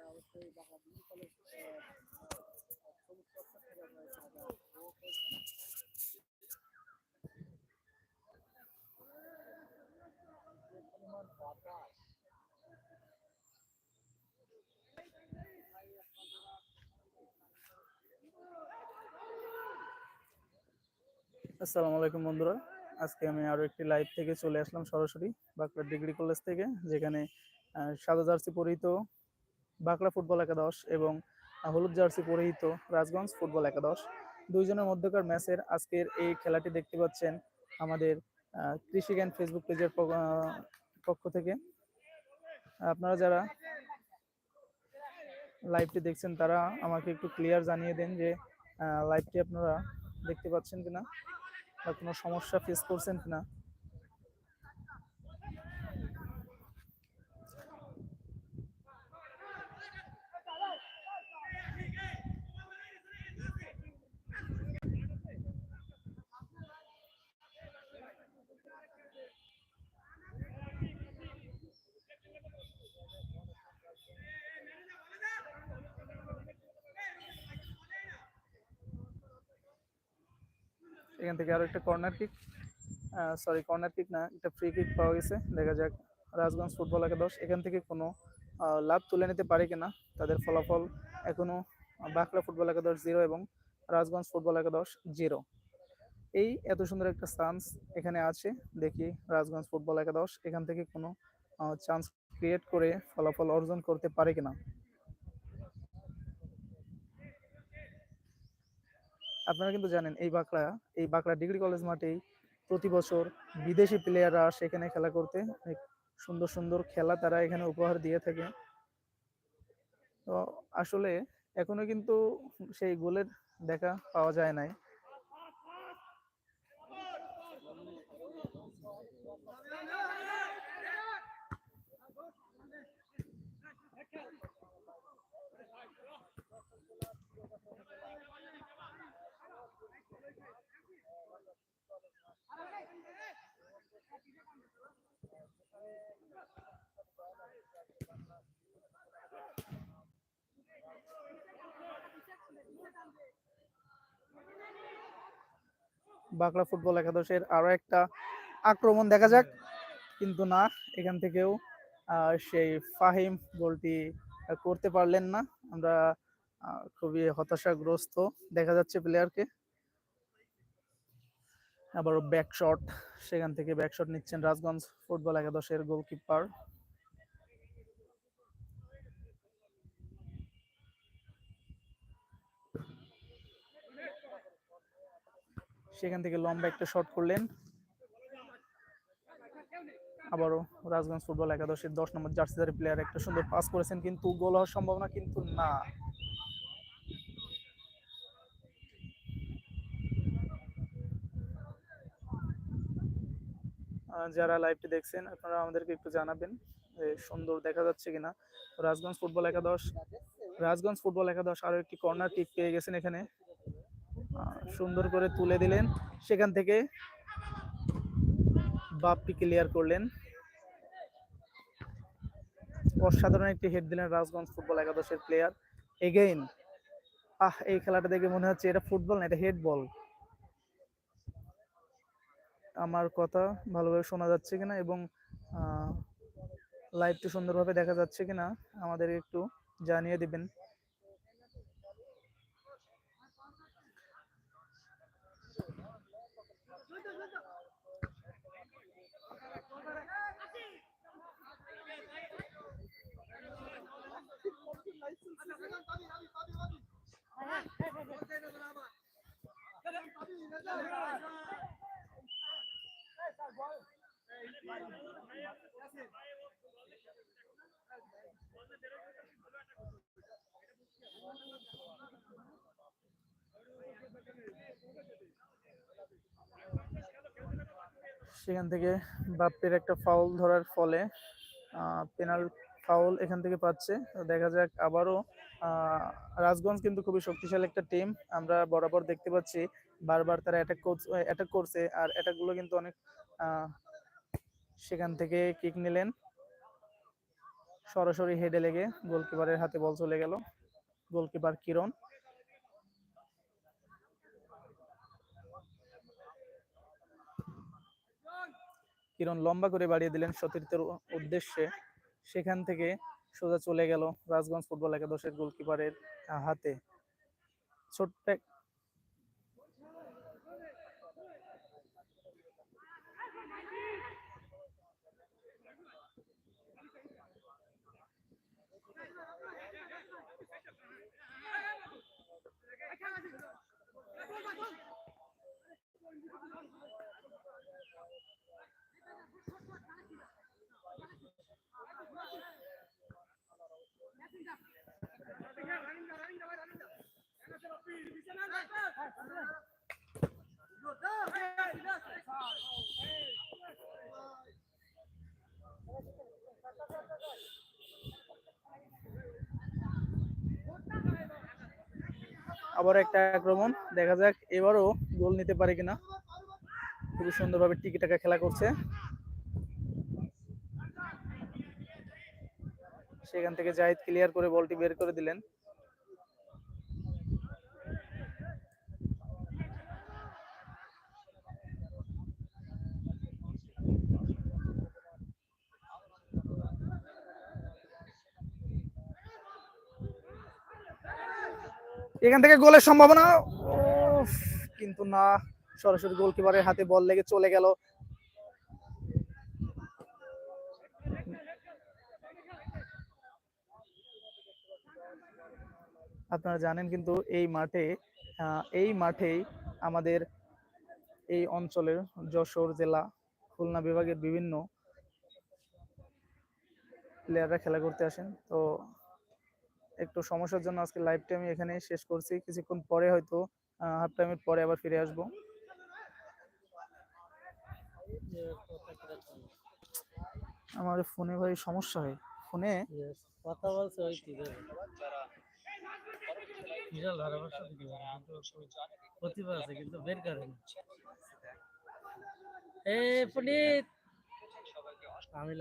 অবশ্যই বাংলা কলেজ সমস্ত আসসালামু আলাইকুম বন্ধুরা। আজকে আমি আরও একটি লাইভ থেকে চলে আসলাম সরাসরি বাঁকুড়া ডিগ্রি কলেজ থেকে যেখানে সাদা জার্সি পরিহিত বাঁকুড়া ফুটবল একাদশ এবং হলুদ জার্সি পরিহিত রাজগঞ্জ ফুটবল একাদশ। দুইজনের মধ্যকার ম্যাচের আজকের এই খেলাটি দেখতে পাচ্ছেন আমাদের আহ, কৃষি জ্ঞান ফেসবুক পেজের পক্ষ থেকে। আপনারা যারা লাইভটি দেখছেন, তারা আমাকে একটু ক্লিয়ার জানিয়ে দেন যে লাইভটি আপনারা দেখতে পাচ্ছেন কিনা বা কোনো সমস্যা ফেস করছেন কিনা। এখান থেকে আরও একটা corner kick sorry corner kick না, একটা ফ্রি কিক পাওয়া গেছে। দেখা যাক, রাজগঞ্জ ফুটবল একাদশ এখান থেকে কোনো লাভ তুলে নিতে পারে কিনা, তাদের ফলাফল এখনও বাঁকড়া ফুটবল একাদশ জিরো এবং রাজগঞ্জ ফুটবল একাদশ জিরো এই এত সুন্দর একটা চান্স এখানে আছে। দেখি রাজগঞ্জ ফুটবল একাদশ এখান থেকে কোনো চান্স ক্রিয়েট করে ফলাফল অর্জন করতে পারে কিনা। আপনারা কিন্তু জানেন, এই বাঁকড়া এই বাঁকড়া ডিগ্রি কলেজ মাঠেই প্রতি বছর বিদেশি প্লেয়াররা আসে এখানে খেলা করতে। অনেক সুন্দর সুন্দর খেলা তারা এখানে উপহার দিয়ে থাকে। তো আসলে এখনও কিন্তু সেই গোলের দেখা পাওয়া যায় নাই। বাঁকড়া ফুটবল একাদশের আরও একটা আক্রমণ দেখা যাক। কিন্তু না, এখান থেকেও সেই ফাহিম গোলটি করতে পারলেন না। আমরা খুবই হতাশাগ্রস্ত দেখা যাচ্ছে প্লেয়ারকে আবারও ব্যাক শট সেখান থেকে ব্যাক শট নিচ্ছেন রাজগঞ্জ ফুটবল একাদশের গোলকিপার সেখান থেকে লম্বা একটা শট করলেন। আবারও রাজগঞ্জ ফুটবল একাদশের দশ নম্বর জার্সিদারি প্লেয়ার একটা সুন্দর পাস করেছেন, কিন্তু গোল হওয়ার সম্ভাবনা কিন্তু না। যারা লাইভটি দেখছেন, আপনারা আমাদেরকে একটু জানাবেন যে সুন্দর দেখা যাচ্ছে কিনা। রাজগঞ্জ ফুটবল একাদশ, রাজগঞ্জ ফুটবল একাদশ আরও একটি কর্নার কিক পেয়ে গেছেন এখানে। সুন্দর করে তুলে দিলেন। সেখান থেকে বাপ্পি ক্লিয়ার করলেন। অসাধারণ একটি হেড দিলেন রাজগঞ্জ ফুটবল একাদশের প্লেয়ার এগেইন আহ, এই খেলাটা দেখে মনে হচ্ছে এটা ফুটবল না, এটা হেড বল আমার কথা ভালোভাবে শোনা যাচ্ছে কিনা এবং লাইভটি সুন্দরভাবে দেখা যাচ্ছে কিনা আমাদের একটু জানিয়ে দিবেন। সেখান থেকে বাপ্পির একটা ফাউল ধরার ফলে পেনাল ফাউল এখান থেকে পাচ্ছে। দেখা যাক আবারও রাজগঞ্জ কিন্তু খুবই শক্তিশালী একটা টিম আমরা বরাবর দেখতে পাচ্ছি, বারবার তারা অ্যাটাক অ্যাটাক করছে, আর অ্যাটাকগুলো কিন্তু অনেক সেখান থেকে কিক নিলেন। সরাসরি হেডে লেগে গোলকিপারের হাতে বল চলে গেল। গোলকিপার কিরণ। কিরণ লম্বা করে বাড়িয়ে দিলেন সতীর্থের উদ্দেশ্যে। সেখান থেকে সোজা চলে গেল রাজগঞ্জ ফুটবল একাদশের গোলকিপারের হাতে। ছোট্ট আবার একটা আক্রমণ, দেখা যাক এবারও গোল নিতে পারে কিনা। খুবই সুন্দরভাবে টিকি টাকা খেলা করছে। সেখান থেকে জাহিদ ক্লিয়ার করে বলটি বের করে দিলেন। এখান থেকে গোলের সম্ভাবনা কিন্তু না, সরাসরি গোলকিপারের হাতে বল লেগে চলে গেল। আপনারা জানেন কিন্তু এই মাঠে এই মাঠেই আমাদের এই অঞ্চলের যশোর জেলা, খুলনা বিভাগের বিভিন্ন প্লেয়াররা খেলা করতে আসেন। তো একটু সমস্যার জন্য আজকে লাইভটা আমি এখানে শেষ করছি। কিছুক্ষণ পরে হয়তো হাফ টাইমের পরে আবার ফিরে আসব। আমার ফোনে ভাই সমস্যা হয়। ফোনে? কথা বলছে বিশাল ধারাভাষ্য দিকে পারে প্রতিভা আছে কিন্তু বের করে না। এ পুনিত! আমি